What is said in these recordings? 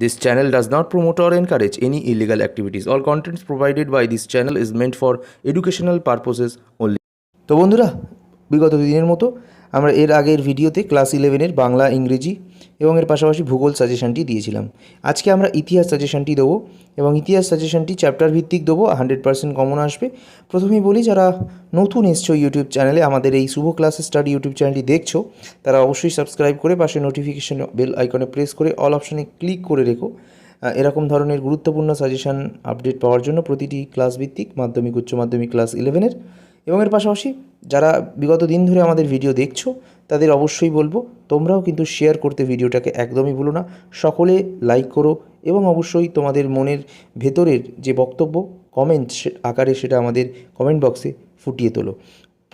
This channel does not promote or encourage any illegal activities. All contents provided by this channel is meant for educational purposes only. তো বন্ধুরা বিগত দিনের মতো আমরা এর আগের ভিডিওতে ক্লাস ইলেভেনের বাংলা, ইংরেজি এবং এর পাশাপাশি ভূগোল সাজেশনটি দিয়েছিলাম। আজকে আমরা ইতিহাস সাজেশনটি দেবো এবং ইতিহাস সাজেশনটি চ্যাপ্টার ভিত্তিক দেবো হান্ড্রেড পার্সেন্ট কমন আসবে। প্রথমেই বলি, যারা নতুন এসছো ইউটিউব চ্যানেলে আমাদের এই শুভ ক্লাস স্টাডি ইউটিউব চ্যানেলটি দেখছ, তারা অবশ্যই সাবস্ক্রাইব করে পাশে নোটিফিকেশন বেল আইকনে প্রেস করে অল অপশনে ক্লিক করে রেখো। এরকম ধরনের গুরুত্বপূর্ণ সাজেশান আপডেট পাওয়ার জন্য প্রতিটি ক্লাস ভিত্তিক মাধ্যমিক, উচ্চ মাধ্যমিক ক্লাস ইলেভেনের এবং এর পাশাপাশি যারা বিগত দিন ধরে আমাদের ভিডিও দেখছ, তাদের অবশ্যই বলব, তোমরাও কিন্তু শেয়ার করতে ভিডিওটাকে একদমই ভুলো না। সকলে লাইক করো এবং অবশ্যই তোমাদের মনের ভেতরের যে বক্তব্য কমেন্ট আকারে সেটা আমাদের কমেন্ট বক্সে ফুটিয়ে তোলো।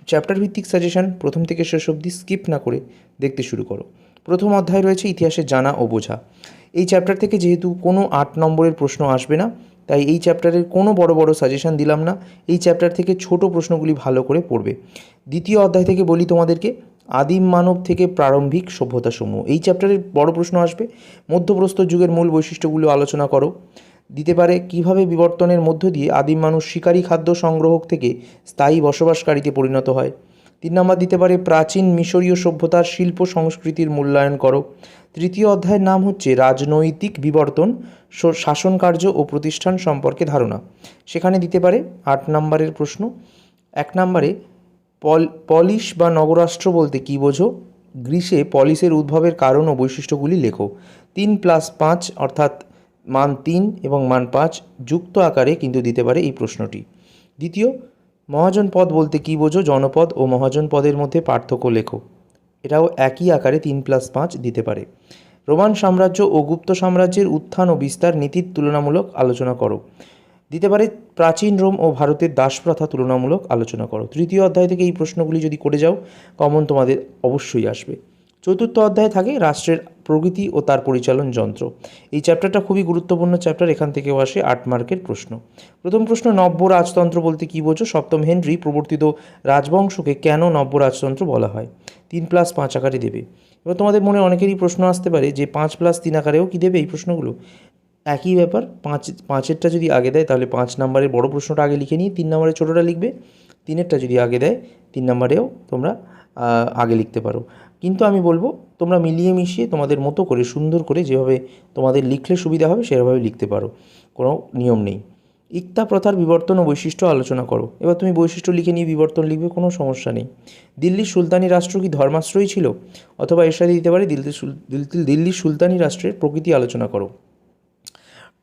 চ্যাপ্টার ভিত্তিক সাজেশন প্রথম থেকে শেষ অবধি স্কিপ না করে দেখতে শুরু করো। প্রথম অধ্যায় রয়েছে ইতিহাসে জানা ও বোঝা। এই চ্যাপ্টার থেকে যেহেতু কোনো আট নম্বরের প্রশ্ন আসবে না তাই এই চ্যাপ্টারের কোনো বড় বড় সাজেশন দিলাম না। এই চ্যাপ্টার থেকে ছোট প্রশ্নগুলি ভালো করে পড়বে। দ্বিতীয় অধ্যায় থেকে বলি তোমাদেরকে, আদিম মানব থেকে প্রারম্ভিক সভ্যতাসমূহ। এই চ্যাপ্টারের বড় প্রশ্ন আসবে। মধ্যপ্রস্তর যুগের মূল বৈশিষ্ট্যগুলো আলোচনা করো। দিতে পারে কীভাবে বিবর্তনের মধ্য দিয়ে আদিম মানুষ শিকারী খাদ্য সংগ্রহক থেকে স্থায়ী বসবাসকারীতে পরিণত হয়। তিন নম্বর দিতে পারে প্রাচীন মিশরীয় সভ্যতার শিল্প সংস্কৃতির মূল্যায়ন করো। তৃতীয় অধ্যায়ের নাম হচ্ছে রাজনৈতিক বিবর্তন, শ- শাসন কার্য ও প্রতিষ্ঠান সম্পর্কে ধারণা। সেখানে দিতে পারে আট নম্বরের প্রশ্ন। এক নম্বরে, পল পলিশ বা নগরাষ্ট্র বলতে কী বোঝো? গ্রীসে পলিশের উদ্ভবের কারণ ও বৈশিষ্ট্যগুলি লেখো। তিন প্লাস পাঁচ অর্থাৎ মান তিন এবং মান পাঁচ যুক্ত আকারে কিন্তু দিতে পারে এই প্রশ্নটি। দ্বিতীয় মহাজন পদ বলতে কী বোঝো? জনপদ ও মহাজন পদের মধ্যে পার্থক্য লেখো। এটাও একই আকারে তিন প্লাস পাঁচ দিতে পারে। রোমান সাম্রাজ্য ও গুপ্ত সাম্রাজ্যের উত্থান ও বিস্তার নীতির তুলনামূলক আলোচনা করো। দিতে পারে প্রাচীন রোম ও ভারতের দাসপ্রথা তুলনামূলক আলোচনা করো। তৃতীয় অধ্যায় থেকে এই প্রশ্নগুলি যদি করে যাও, কমন তোমাদের অবশ্যই আসবে। চতুর্থ অধ্যায়ে থাকে রাষ্ট্রের প্রকৃতি ও তার পরিচালন যন্ত্র। এই চ্যাপ্টারটা খুবই গুরুত্বপূর্ণ চ্যাপ্টার এখান থেকেও আসে আট মার্কের প্রশ্ন। প্রথম প্রশ্ন, নব্য রাজতন্ত্র বলতে কী বোঝো? সপ্তম হেনরি প্রবর্তিত রাজবংশকে কেন নব্য রাজতন্ত্র বলা হয়? তিন প্লাস পাঁচ আকারে দেবে। এবার তোমাদের মনে অনেকেরই প্রশ্ন আসতে পারে যে পাঁচ প্লাস তিন আকারেও কি দেবে এই প্রশ্নগুলো? একই ব্যাপার, পাঁচ, পাঁচেরটা যদি আগে দেয় তাহলে পাঁচ নাম্বারের বড় প্রশ্নটা আগে লিখে নিয়ে তিন নাম্বারের ছোটোটা লিখবে। তিনেরটা যদি আগে দেয়, তিন নাম্বারেও তোমরা আগে লিখতে পারো। কিন্তু আমি বলব, তোমরা মিলিয়ে মিশিয়ে তোমাদের মতো করে, সুন্দর করে যেভাবে তোমাদের লিখলে সুবিধা হবে, সেভাবে লিখতে পারো। কোনো নিয়ম নেই। ইকতা প্রথার বিবর্তন ও বৈশিষ্ট্য আলোচনা করো। এবার তুমি বৈশিষ্ট্য লিখে নিয়ে বিবর্তন লিখবে, কোনো সমস্যা নেই। দিল্লির সুলতানি রাষ্ট্র কি ধর্মাশ্রয়ী ছিল? অথবা এর সাথে দিতে পারে দিল্লি দিল্লি দিল্লির সুলতানি রাষ্ট্রের প্রকৃতি আলোচনা করো।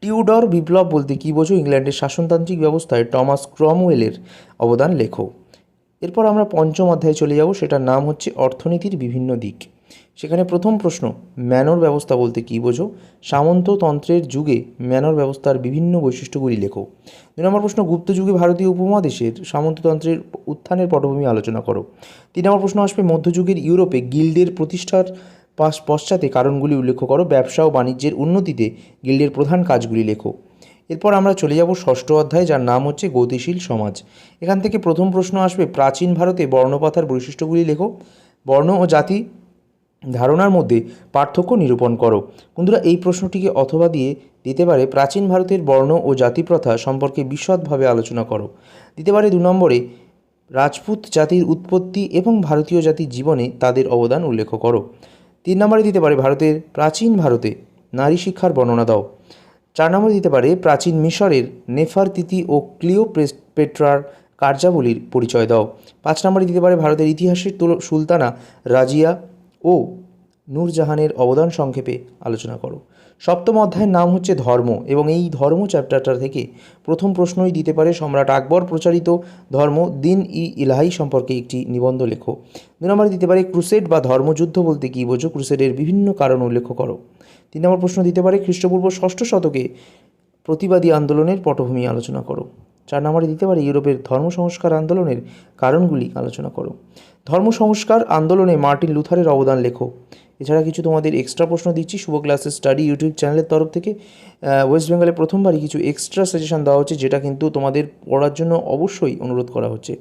টিউডর বিপ্লব বলতে কী বোঝো? ইংল্যান্ডের শাসনতান্ত্রিক ব্যবস্থায় টমাস ক্রমওয়েলের অবদান লেখো। এরপর আমরা পঞ্চম অধ্যায়ে চলে যাব, সেটার নাম হচ্ছে অর্থনীতির বিভিন্ন দিক। সেখানে প্রথম প্রশ্ন, ম্যানর ব্যবস্থা বলতে কী বোঝো? সামন্ততন্ত্রের যুগে ম্যানর ব্যবস্থার বিভিন্ন বৈশিষ্ট্যগুলি লেখো। দুই নম্বর প্রশ্ন, গুপ্ত যুগে ভারতীয় উপমহাদেশের সামন্ততন্ত্রের উত্থানের পটভূমি আলোচনা করো। তিন নম্বর প্রশ্ন আসবে মধ্যযুগের ইউরোপে গিল্ডের প্রতিষ্ঠার পাশ পশ্চাতে কারণগুলি উল্লেখ করো। ব্যবসা ও বাণিজ্যের উন্নতিতে গিল্ডের প্রধান কাজগুলি লেখো। এরপর আমরা চলে যাব ষষ্ঠ অধ্যায়, যার নাম হচ্ছে গতিশীল সমাজ। এখান থেকে প্রথম প্রশ্ন আসবে, প্রাচীন ভারতে বর্ণপাতার বৈশিষ্ট্যগুলি লেখো। বর্ণ ও জাতি ধারণার মধ্যে পার্থক্য নিরূপণ করো। বন্ধুরা, এই প্রশ্নটিকে অথবা দিয়ে দিতে পারে প্রাচীন ভারতের বর্ণ ও জাতি প্রথা সম্পর্কে বিশদভাবে আলোচনা করো। দিতে পারে দু নম্বরে, রাজপুত জাতির উৎপত্তি এবং ভারতীয় জাতির জীবনে তাদের অবদান উল্লেখ করো। তিন নম্বরে দিতে পারে ভারতের প্রাচীন ভারতে নারী শিক্ষার বর্ণনা দাও। চার নম্বরে দিতে পারে প্রাচীন মিশরের নেফারতিতি ও ক্লিওপেট্রার কার্যাবলীর পরিচয় দাও। পাঁচ নম্বরে দিতে পারে ভারতের ইতিহাসের সুলতানা রাজিয়া ও নূরজাহানের অবদান সংক্ষেপে আলোচনা করো। সপ্তম অধ্যায়ের নাম হচ্ছে ধর্ম এবং এই ধর্ম চ্যাপ্টারটা থেকে প্রথম প্রশ্নই দিতে পারে সম্রাট আকবর প্রচারিত ধর্ম, দিন ই ইলাহি সম্পর্কে একটি নিবন্ধ লেখো। দু নম্বরে দিতে পারে ক্রুসেড বা ধর্মযুদ্ধ বলতে কী বোঝো? ক্রুসেডের বিভিন্ন কারণ উল্লেখ করো। তিন নম্বর প্রশ্ন দিতে পারে, খ্রিস্টপূর্ব ষষ্ঠ শতকে প্রতিবাদী আন্দোলনের পটভূমি আলোচনা করো। চার নম্বরে দিতে পারে, ইউরোপের ধর্ম সংস্কার আন্দোলনের কারণগুলি আলোচনা করো। ধর্ম সংস্কার আন্দোলনে মার্টিন লুথারের অবদান লেখো। এছাড়া কিছু তোমাদের এক্সট্রা প্রশ্ন দিচ্ছি, শুভ ক্লাসেস স্টাডি ইউটিউব চ্যানেলের তরফ থেকে। ওয়েস্ট বেঙ্গলে প্রথমবারই কিছু এক্সট্রা সাজেশন দেওয়া হচ্ছে, যেটা কিন্তু তোমাদের পড়ার জন্য অবশ্যই অনুরোধ করা হচ্ছে।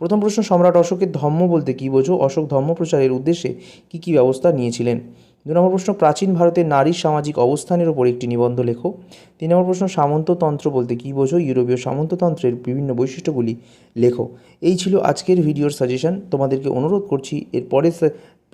প্রথম প্রশ্ন, সম্রাট অশোকের ধর্ম বলতে কী বোঝো? অশোক ধর্ম প্রচারের উদ্দেশ্যে কী কী ব্যবস্থা নিয়েছিলেন? দু নম্বর প্রশ্ন, প্রাচীন ভারতের নারীর সামাজিক অবস্থানের ওপর একটি নিবন্ধ লেখো। তিন নম্বর প্রশ্ন সামন্ততন্ত্র বলতে কী বোঝো? ইউরোপীয় সামন্ততন্ত্রের বিভিন্ন বৈশিষ্ট্যগুলি লেখো। এই ছিল আজকের ভিডিওর সাজেশন। তোমাদেরকে অনুরোধ করছি, এর পরের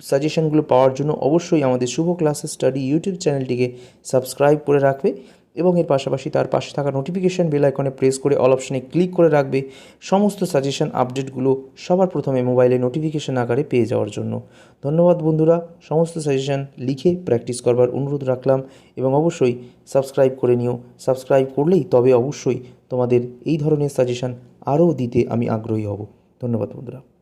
সাজেশনগুলো পাওয়ার জন্য অবশ্যই আমাদের শুভ ক্লাসেস স্টাডি ইউটিউব চ্যানেলটিকে সাবস্ক্রাইব করে রাখবে। এবং এর পাশাপাশি তার পাশে থাকা নোটিফিকেশান বেল আইকনে প্রেস করে অল অপশনে ক্লিক করে রাখবে সমস্ত সাজেশন আপডেটগুলো সবার প্রথমে মোবাইলে নোটিফিকেশান আকারে পেয়ে যাওয়ার জন্য। ধন্যবাদ বন্ধুরা, সমস্ত সাজেশন লিখে প্র্যাকটিস করবার অনুরোধ রাখলাম এবং অবশ্যই সাবস্ক্রাইব করে নিও। সাবস্ক্রাইব করলেই তবে অবশ্যই তোমাদের এই ধরনের সাজেশন আরও দিতে আমি আগ্রহী হব। ধন্যবাদ বন্ধুরা।